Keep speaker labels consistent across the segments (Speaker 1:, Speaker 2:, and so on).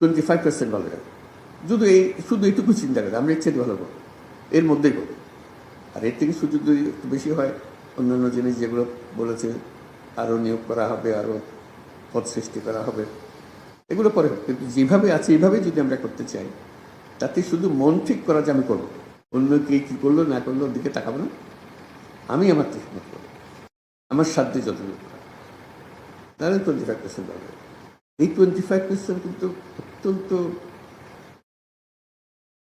Speaker 1: Twenty five percent ভালো যাবে শুধু এই, শুধু এইটুকু চিন্তা করে, আমরা ইচ্ছে ভালো করব। এর মধ্যেই করব। আর এর থেকে সুযোগ যদি একটু বেশি হয়, অন্যান্য জিনিস যেগুলো বলেছে আরও নিয়োগ করা হবে আরও পদ সৃষ্টি করা হবে, এগুলো পরে কিন্তু যেভাবে আছে এইভাবে যদি আমরা করতে চাই, তাতে শুধু মন ঠিক করা যে আমি করব, অন্য কে কী করল, না করল দিকে তাকাবো না। আমি আমার ঠিক মতো করব। আমার সাধ্যে করা। তাহলে টোয়েন্টি ফাইভ পার্সেন্ট হবে এই টোয়েন্টি ফাইভ পার্সেন্ট কিন্তু অত্যন্ত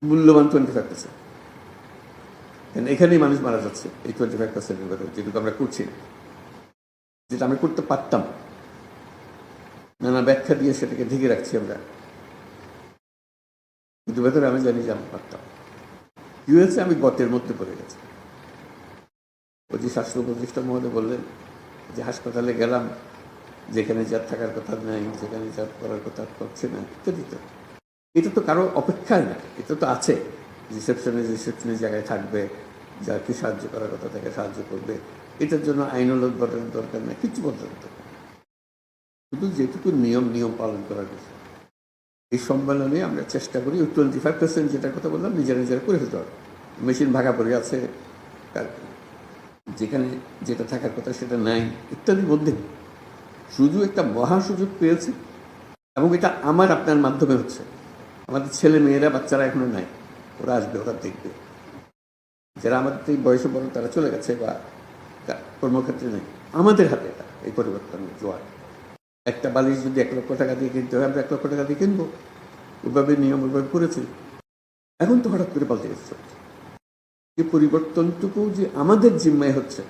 Speaker 1: মূল্যবান টোয়েন্টি ফাইভ পার্সেন্ট এখানেই মানুষ মারা যাচ্ছে এই টোয়েন্টি ফাইভ পার্সেন্টের ব্যাপারে যেটুকু আমরা করছি। যেটা আমরা করতে পারতাম। নানা ব্যাখ্যা দিয়ে সেটাকে ঢেকে রাখছি আমরা। কিন্তু ভেতরে আমি জানি যে আমি পারতাম। হয়েছে আমি গতের মধ্যে পড়ে গেছি। ওই যে স্বাস্থ্য উপদেষ্টা মহোদয় বললেন যে হাসপাতালে গেলাম যেখানে যার থাকার কথা নাই, যেখানে যার করার কথা করছে না ইত্যাদি তো এটা তো কারও অপেক্ষায় না, এটা তো আছে। রিসেপশনে রিসেপশনের জায়গায় থাকবে, যাকে সাহায্য করার কথা তাকে সাহায্য করবে। এটার জন্য আইনল উদ্বোধনের দরকার নেই, কিছু বলতে দরকার শুধু যেটুকু নিয়ম নিয়ম পালন করার বিষয় এই সম্মেলনে আমরা চেষ্টা করি, ওই টোয়েন্টি ফাইভ পার্সেন্ট যেটার কথা বললাম, নিজেরা নিজেরা করে ফেলতে হবে। মেশিন ভাগা পড়ে আছে যেখানে যেটা থাকার কথা সেটা নাই, ইত্যাদির মধ্যে শুধু একটা মহা সুযোগ পেয়েছে এবং এটা আমার আপনার মাধ্যমে হচ্ছে। আমাদের ছেলে মেয়েরা, বাচ্চারা এখনও নাই। ওরা আসবে, ওরা দেখবে। যারা আমাদের এই বয়সে বড়, তারা চলে গেছে বা কর্মক্ষেত্রে নেই। আমাদের হাতে এটা, এই পরিবর্তন, জোয়ার। একটা বালিশ যদি এক লক্ষ টাকা দিয়ে কিনতে হয়, আমরা এক লক্ষ টাকা দিয়ে কিনবো। ওইভাবে নিয়ম ওইভাবে করেছি। এখন তো হঠাৎ করে পাল্টে গেছে। এই পরিবর্তনটুকু যে আমাদের জিম্মায় হচ্ছে,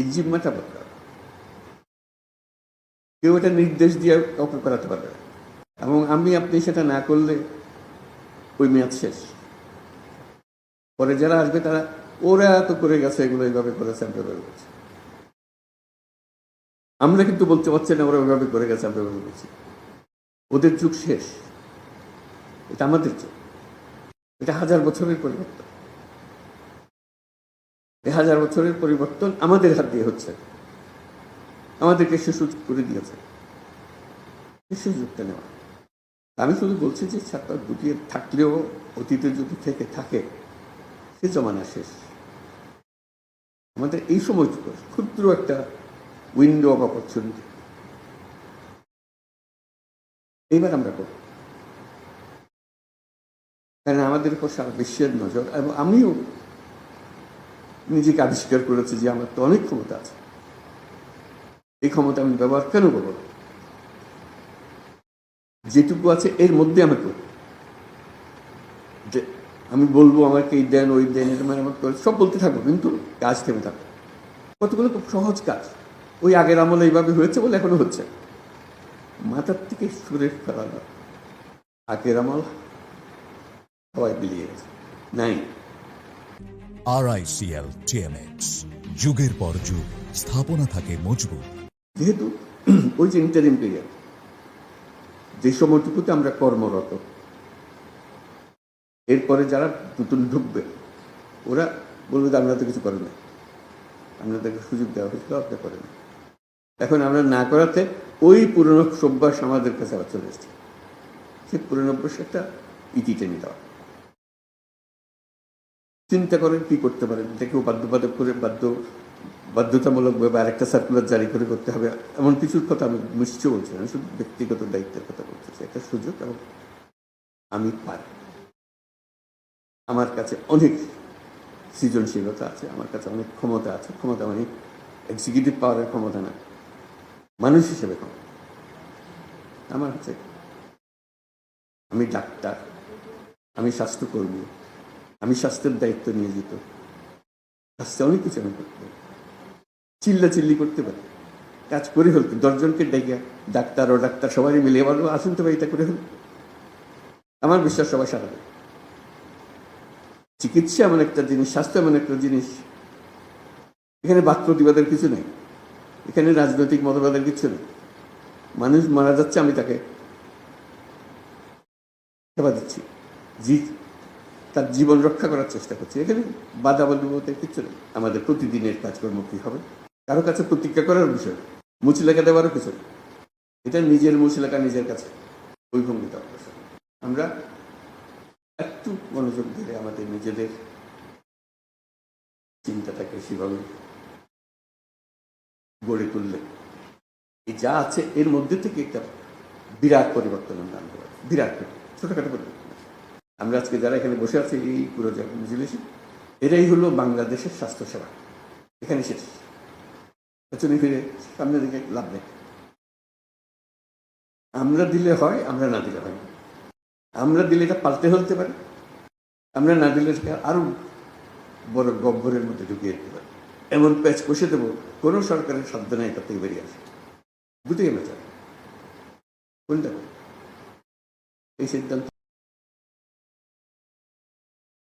Speaker 1: এই জিম্মাটা বদলাবে কেউ এটা নির্দেশ দিয়ে কাউকে করাতে পারবে এবং আমি, আপনি সেটা না করলে ওই মেয়াদ শেষ। পরে যারা আসবে, তারা, ওরা তো করে গেছে এগুলো এইভাবে করেছে আমরা করছি। আমরা কিন্তু বলতে পারছি না ওরা ওইভাবে করে গেছে আমরা এভাবে করছি। ওদের যুগ শেষ। এটা আমাদের যুগ। এটা হাজার বছরের পরিবর্তন। এই হাজার বছরের পরিবর্তন আমাদের হাত দিয়ে হচ্ছে। আমাদেরকে সে সুযোগ করে দিয়েছে। সুযোগটা নেওয়া। আমি শুধু বলছি যে ছাত্র গুটিয়ে থাকলেও অতীতে যদি থেকে থাকে, সে জমানা শেষ। আমাদের এই সময়টুকু ক্ষুদ্র একটা উইন্ডো অফ অপরচুনিটি এইবার আমরা করব। কারণ আমাদের উপর সারা বিশ্বের নজর, এবং আমিও নিজেকে আবিষ্কার করেছি যে আমার তো অনেক ক্ষমতা আছে। এই ক্ষমতা আমি ব্যবহার কেন করব? যেটুকু আছে এর মধ্যে আমি করব। আমি বলব আমাকে এই দেন, ওই দেন, এটা মেরামত করে সব বলতে থাকব, কিন্তু কাজ থেমে থাকবে কতগুলো খুব সহজ কাজ। ওই আগের আমলে এইভাবে হয়েছে বলে এখনও হচ্ছে। মাথার থেকে সুরে ফেলানো আগের আমল সবাই বিলিয়ে গেছে। নাই।
Speaker 2: আরআইসিএল টিএমএক্স যুগের পর যুগ, স্থাপনা থাকে মজবুত।
Speaker 1: যেহেতু ওই যে ইন্টারিম পিরিয়ড যে সময়টুকুতে আমরা কর্মরত, এরপরে যারা নতুন ঢুকবে, ওরা বলবে যে আমরা তো কিছু করেন। না আপনাদেরকে সুযোগ দেওয়া হয়েছিল আপনি করেন। এখন আমরা না করাতে ওই পুরনো সভ্যাস আমাদের কাছে আবার চলে এসছে। সে পুরনো অভ্যাসটা ইতি টেনে দেওয়া। চিন্তা করেন কি করতে পারেন কেউ বাধ্যবাধক করে বাধ্য বাধ্যতামূলকভাবে আরেকটা সার্কুলার জারি করে করতে হবে এমন কিছুর কথা আমি নিশ্চয় বলছি না, শুধু ব্যক্তিগত দায়িত্বের কথা বলতেছি একটা সুযোগ এবং আমি পারি। আমার কাছে অনেক সৃজনশীলতা আছে আমার কাছে অনেক ক্ষমতা আছে ক্ষমতা মানে এক্সিকিউটিভ পাওয়ারের ক্ষমতা না মানুষ হিসেবে ক্ষমতা। আমার কাছে আমি ডাক্তার আমি স্বাস্থ্যকর্মী আমি স্বাস্থ্যের দায়িত্ব নিয়োজিত স্বাস্থ্যে অনেক কিছু আমি করতে চিল্লা চিল্লি করতে পারি। কাজ করে ফেলতে দশজনকে ডেকে ডাক্তার ও ডাক্তার সবাই মিলে এবার আসুন তো ভাই, এটা করে ফেল আমার বিশ্বাস সবাই সারা চিকিৎসা এমন একটা জিনিস, স্বাস্থ্য এমন একটা জিনিস। এখানে বাদ প্রতিবাদের কিছু নেই। এখানে রাজনৈতিক মতবাদের কিছু নেই। মানুষ মারা যাচ্ছে, আমি তাকে সেবা দিচ্ছি। জি, তার জীবন রক্ষা করার চেষ্টা করছি। এখানে বাধা বলতে কিচ্ছু নেই। আমাদের প্রতিদিনের কাজকর্ম কী হবে? কারও কাছে প্রতিজ্ঞা করার বিষয় মুচি লেখা দেওয়ারও কিছু এটা নিজের মশলাটা নিজের কাছে ওই ভঙ্গিটা অগ্রসর। আমরা একটু মনোযোগ ধরে আমাদের নিজেদের চিন্তাটাকে সেভাবে গড়ে তুললে। এই যা আছে এর মধ্যে থেকে একটা বিরাট পরিবর্তন আমরা আনতে পারি। বিরাট ছোটখাটো পরিবর্তন। আমরা আজকে যারা এখানে বসে আছি, এই পুরো মজলিসে এটাই হলো বাংলাদেশের স্বাস্থ্যসেবা। এখানে শেষ। পেছনে ফিরে সামনের দিকে লাভ নেই। আমরা দিলে হয়, আমরা না দিলে হয়। আমরা দিলে এটা পাল্টে হতে পারে। আমরা না দিলে সেটা আরও বড় গব্বরের মধ্যে ঢুকিয়ে দিতে পারে। এমন প্যাচ কষে দেবো, কোনো সরকারের সাধ্য নেই এটা থেকে বেরিয়ে আসে। দুটোই চাই কোনটা এই সিদ্ধান্ত